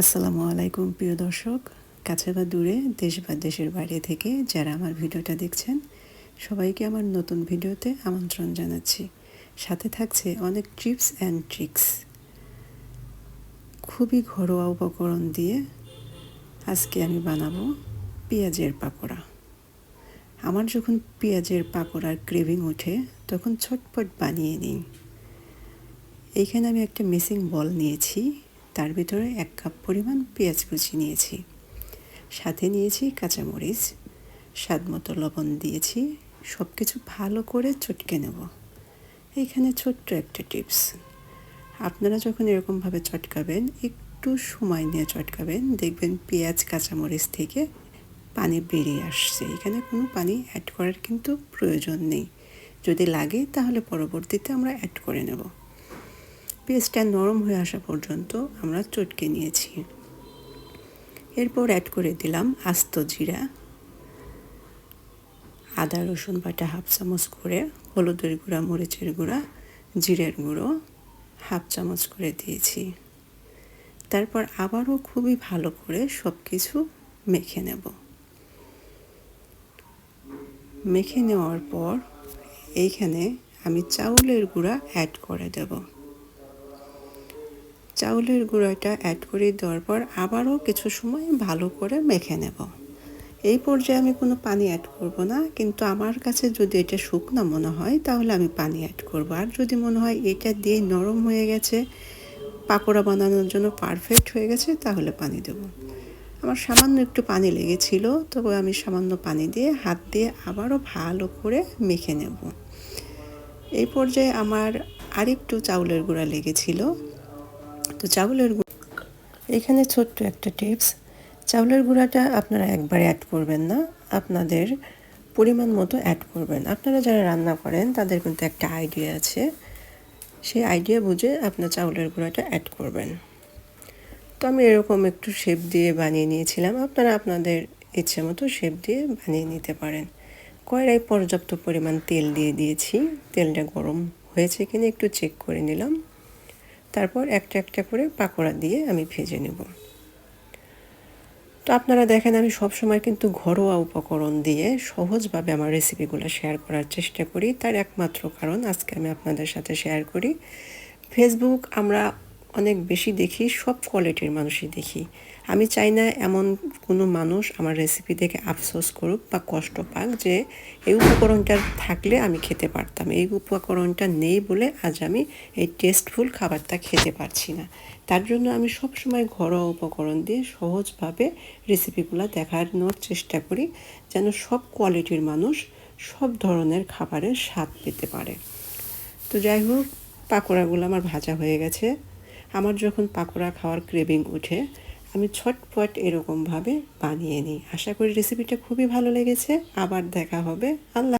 আসসালামু আলাইকুম, প্রিয় দর্শক। কাছে বা দূরে, দেশ বা দেশের বাইরে থেকে যারা আমার ভিডিওটা দেখছেন, সবাইকে আমার নতুন ভিডিওতে আমন্ত্রণ জানাচ্ছি। সাথে থাকছে অনেক টিপস অ্যান্ড ট্রিক্স। খুবই ঘরোয়া উপকরণ দিয়ে আজকে আমি বানাবো পেঁয়াজের পাকোড়া। আমার যখন পেঁয়াজের পাকোড়ার ক্রেভিং ওঠে, তখন ছটপট বানিয়ে নিই। এইখানে আমি একটা মিসিং বল নিয়েছি। তার ভিতরে এক কাপ পরিমাণ পেঁয়াজ কুচি নিয়েছি। সাথে নিয়েছি কাঁচামরিচ। স্বাদ মতো লবণ দিয়েছি। সব কিছু ভালো করে চটকে নেব। এইখানে ছোট্ট একটা টিপস। আপনারা যখন এরকমভাবে চটকাবেন, একটু সময় নিয়ে চটকাবেন, দেখবেন পেঁয়াজ, কাঁচামরিচ থেকে পানি বেরিয়ে আসছে। এখানে কোনো পানি অ্যাড করার কিন্তু প্রয়োজন নেই। যদি লাগে তাহলে পরবর্তীতে আমরা অ্যাড করে নেব। পেস্টটা নরম হয়ে আসা পর্যন্ত আমরা চটকে নিয়েছি। এরপর অ্যাড করে দিলাম আস্ত জিরা, আদা, রসুন বাটা হাফ চামচ করে, হলুদের গুঁড়া, মরিচের গুঁড়া, জিরের গুঁড়ো হাফ চামচ করে দিয়েছি। তারপর আবারও খুবই ভালো করে সব কিছু মেখে নেব। মেখে নেওয়ার পর এইখানে আমি চাউলের গুঁড়া অ্যাড করে দেবো। চাউলের গুঁড়োটা অ্যাড করে দেওয়ার পর আবারও কিছু সময় ভালো করে মেখে নেব। এই পর্যায়ে আমি কোনো পানি অ্যাড করব না, কিন্তু আমার কাছে যদি এটা শুকনো মনে হয়, তাহলে আমি পানি অ্যাড করব। আর যদি মনে হয় এটা দিয়ে নরম হয়ে গেছে, পাকোড়া বানানোর জন্য পারফেক্ট হয়ে গেছে, তাহলে পানি দেব। আমার সামান্য একটু পানি লেগেছিল, তবে আমি সামান্য পানি দিয়ে হাত দিয়ে আবারও ভালো করে মেখে নেব। এই পর্যায়ে আমার আরেকটু চাউলের গুঁড়া লেগেছিল। তো চাউলের এখানে ছোট্ট একটা টিপস। চাউলের গুঁড়াটা আপনারা একবার অ্যাড করবেন না, আপনাদের পরিমাণ মতো অ্যাড করবেন। আপনারা যারা রান্না করেন, তাদের কিন্তু একটা আইডিয়া আছে। সেই আইডিয়া বুঝে আপনার চাউলের গুঁড়াটা অ্যাড করবেন। তো আমি এরকম একটু শেপ দিয়ে বানিয়ে নিয়েছিলাম। আপনারা আপনাদের ইচ্ছে মতো শেপ দিয়ে বানিয়ে নিতে পারেন। কয়রাই পর্যাপ্ত পরিমাণ তেল দিয়ে দিয়েছি। তেলটা গরম হয়েছে কিনা একটু চেক করে নিলাম। তারপর একটা একটা করে পাকোড়া দিয়ে আমি ভেজে নেব। তো আপনারা দেখেন, আমি সবসময় কিন্তু ঘরোয়া উপকরণ দিয়ে সহজভাবে আমার রেসিপিগুলো শেয়ার করার চেষ্টা করি। তার একমাত্র কারণ আজকে আমি আপনাদের সাথে শেয়ার করি ফেসবুক আমরা অনেক বেশি দেখি, সব কোয়ালিটির মানুষই দেখি। আমি চাই না এমন কোনো মানুষ আমার রেসিপি দেখে আফসোস করুক বা কষ্ট পাক যে এই উপকরণটা থাকলে আমি খেতে পারতাম। এই উপকরণটা নেই বলে আজ আমি এই টেস্টফুল খাবারটা খেতে পারছি না। তার জন্য আমি সবসময় ঘরোয়া উপকরণ দিয়ে সহজভাবে রেসিপিগুলো দেখানোর চেষ্টা করি যেন সব কোয়ালিটির মানুষ সব ধরনের খাবারের স্বাদ পেতে পারে। তো যাই হোক, পাকোড়াগুলো আমার ভাজা হয়ে গেছে। আমার যখন পাকোড়া খাওয়ার ক্রেভিং উঠে, আমি ছটপট এরকমভাবে বানিয়ে নিই। আশা করি রেসিপিটা খুবই ভালো লেগেছে। আবার দেখা হবে। আল্লাহ